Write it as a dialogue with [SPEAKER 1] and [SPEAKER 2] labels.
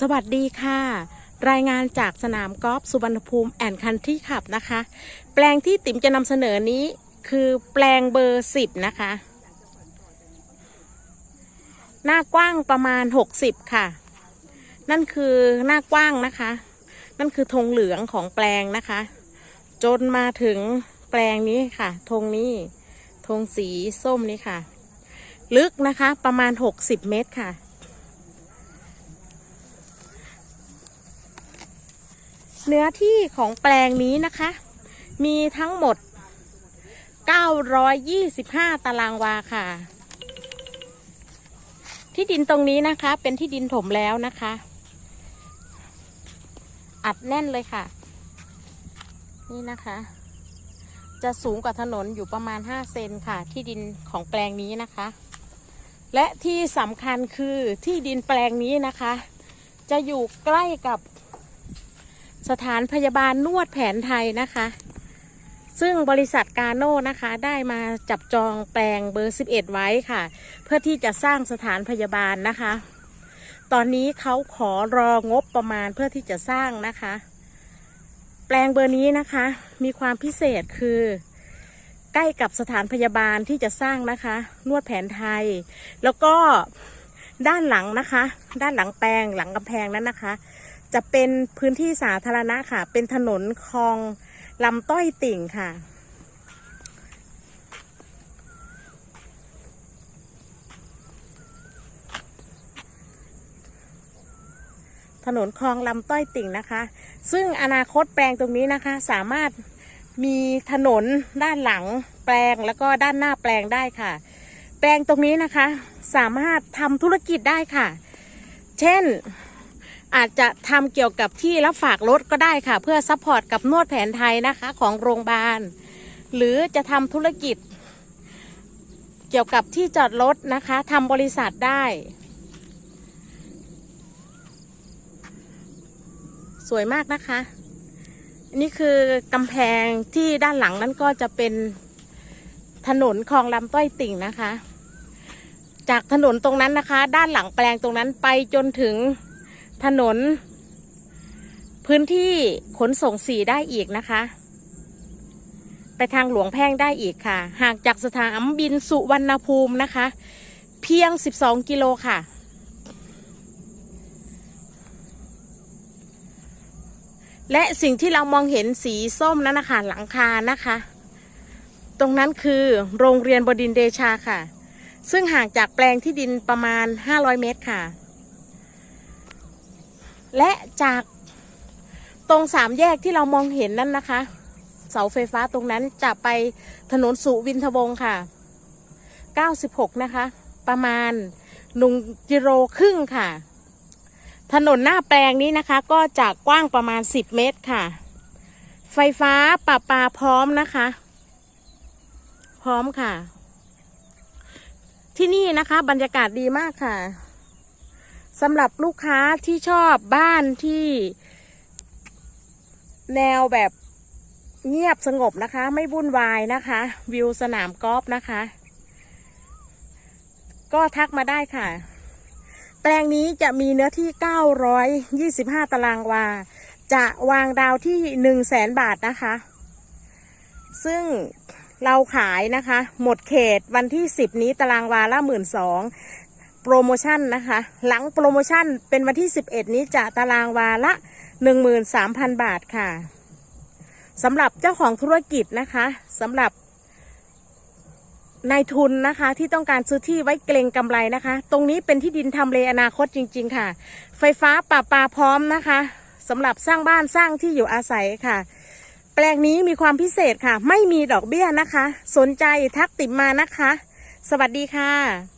[SPEAKER 1] สวัสดีค่ะ รายงานจากสนามกอล์ฟสุวรรณภูมิแอนคันที่ขับนะคะ แปลงที่ติ๋มจะนำเสนอนี้คือแปลงเบอร์สิบนะคะ หน้ากว้างประมาณ60ค่ะ นั่นคือหน้ากว้างนะคะ นั่นคือธงเหลืองของแปลงนะคะ จนมาถึงแปลงนี้ค่ะธงนี้ธงสีส้มนี้ค่ะ ลึกนะคะประมาณ60เมตรค่ะ เนื้อที่ของแปลงนี้นะคะ มีทั้งหมด 925 ตารางวาค่ะ ที่ดินตรงนี้นะคะ เป็นที่ดินถมแล้วนะคะ อัดแน่นเลยค่ะ นี่นะคะ จะสูงกว่าถนนอยู่ประมาณ 5 เซนค่ะ ที่ดินของแปลงนี้นะคะ และที่สำคัญคือที่ดินแปลงนี้นะคะ จะอยู่ใกล้กับ สถานพยาบาลนวดแผนไทยนะคะ ซึ่งบริษัทกาโน่นะคะ ได้มาจับจองแปลงเบอร์ 11 ไว้ค่ะ เพื่อที่จะสร้างสถานพยาบาลนะคะ ตอนนี้เขาขอรองบประมาณเพื่อที่จะสร้างนะคะ แปลงเบอร์นี้นะคะ มีความพิเศษคือ ใกล้กับสถานพยาบาลที่จะสร้างนะคะ นวดแผนไทย แล้วก็ด้านหลังนะคะ ด้านหลังแปลงหลังกำแพงนั้นนะคะ จะเป็นพื้นที่สาธารณะค่ะ เป็นถนนคลองลำต้อยติ่งค่ะ ถนนคลองลำต้อยติ่งนะคะ ซึ่งอนาคตแปลงตรงนี้นะคะ สามารถมีถนนด้านหลังแปลงแล้วก็ด้านหน้าแปลงได้ค่ะ แปลงตรงนี้นะคะ สามารถทำธุรกิจได้ค่ะ เช่น อาจจะทำเกี่ยวกับที่รับฝากรถก็ได้ค่ะ เพื่อซัพพอร์ตกับนวดแผนไทยนะคะของโรงพยาบาล หรือจะทำธุรกิจ เกี่ยวกับที่จอดรถนะคะทำบริษัทได้ สวยมากนะคะนนี้คือกำแพงที่ด้านหลังนั้นก็จะเป็นถนนคลองลำต้อยติ่งนะคะ จากถนนตรงนั้นนะคะ ด้านหลังแปลงตรงนั้นไปจนถึง ถนน พื้นที่ขนส่งสีได้อีกนะคะ ไปทางหลวงแพ่งได้อีกค่ะห่างจากสถานบินสุวรรณภูมินะคะ เพียง 12 กิโลค่ะและสิ่งที่เรามองเห็นสีส้มนั้นนะคะหลังคานะคะ ตรงนั้นคือโรงเรียนบดินเดชาค่ะ ซึ่งห่างจากแปลงที่ดินประมาณ 500 เมตรค่ะ และจากตรงสามแยกที่เรามองเห็นนั่นนะคะ เสาไฟฟ้าตรงนั้นจะไปถนนสุวินทวงค่ะ 96 นะคะ ประมาณหนึ่งกิโลครึ่งค่ะ ถนนหน้าแปลงนี้นะคะ ก็จะกว้างประมาณ 10 เมตรค่ะ ไฟฟ้าปะปาพร้อมนะคะ พร้อมค่ะ ที่นี่นะคะบรรยากาศดีมากค่ะ สำหรับลูกค้าที่ชอบบ้านที่ แนวแบบเงียบสงบนะคะ ไม่วุ่นวายนะคะ วิวสนามกอล์ฟนะคะ ก็ทักมาได้ค่ะ แปลงนี้จะมีเนื้อที่ 925 ตารางวา จะวางดาวที่ 1 0 0 0 0แสนบาทนะคะ ซึ่งเราขายนะคะ หมดเขตวันที่ 10 นี้ตารางวาละ1 2 0 0 0 โปรโมชั่นนะคะ หลังโปรโมชั่นเป็นวันที่ 11 นี้จะตารางวาละ 13,000 บาทค่ะสำหรับเจ้าของธุรกิจนะคะสำหรับนายทุนนะคะที่ต้องการซื้อที่ไว้เกรงกำไรนะคะ ตรงนี้เป็นที่ดินทำเลอนาคตจริง ๆ ค่ะ ไฟฟ้าป่าปาพร้อมนะคะสำหรับสร้างบ้านสร้างที่อยู่อาศัยค่ะ แปลงนี้มีความพิเศษค่ะ ไม่มีดอกเบี้ยนะคะ สนใจทักติดมานะคะ สวัสดีค่ะ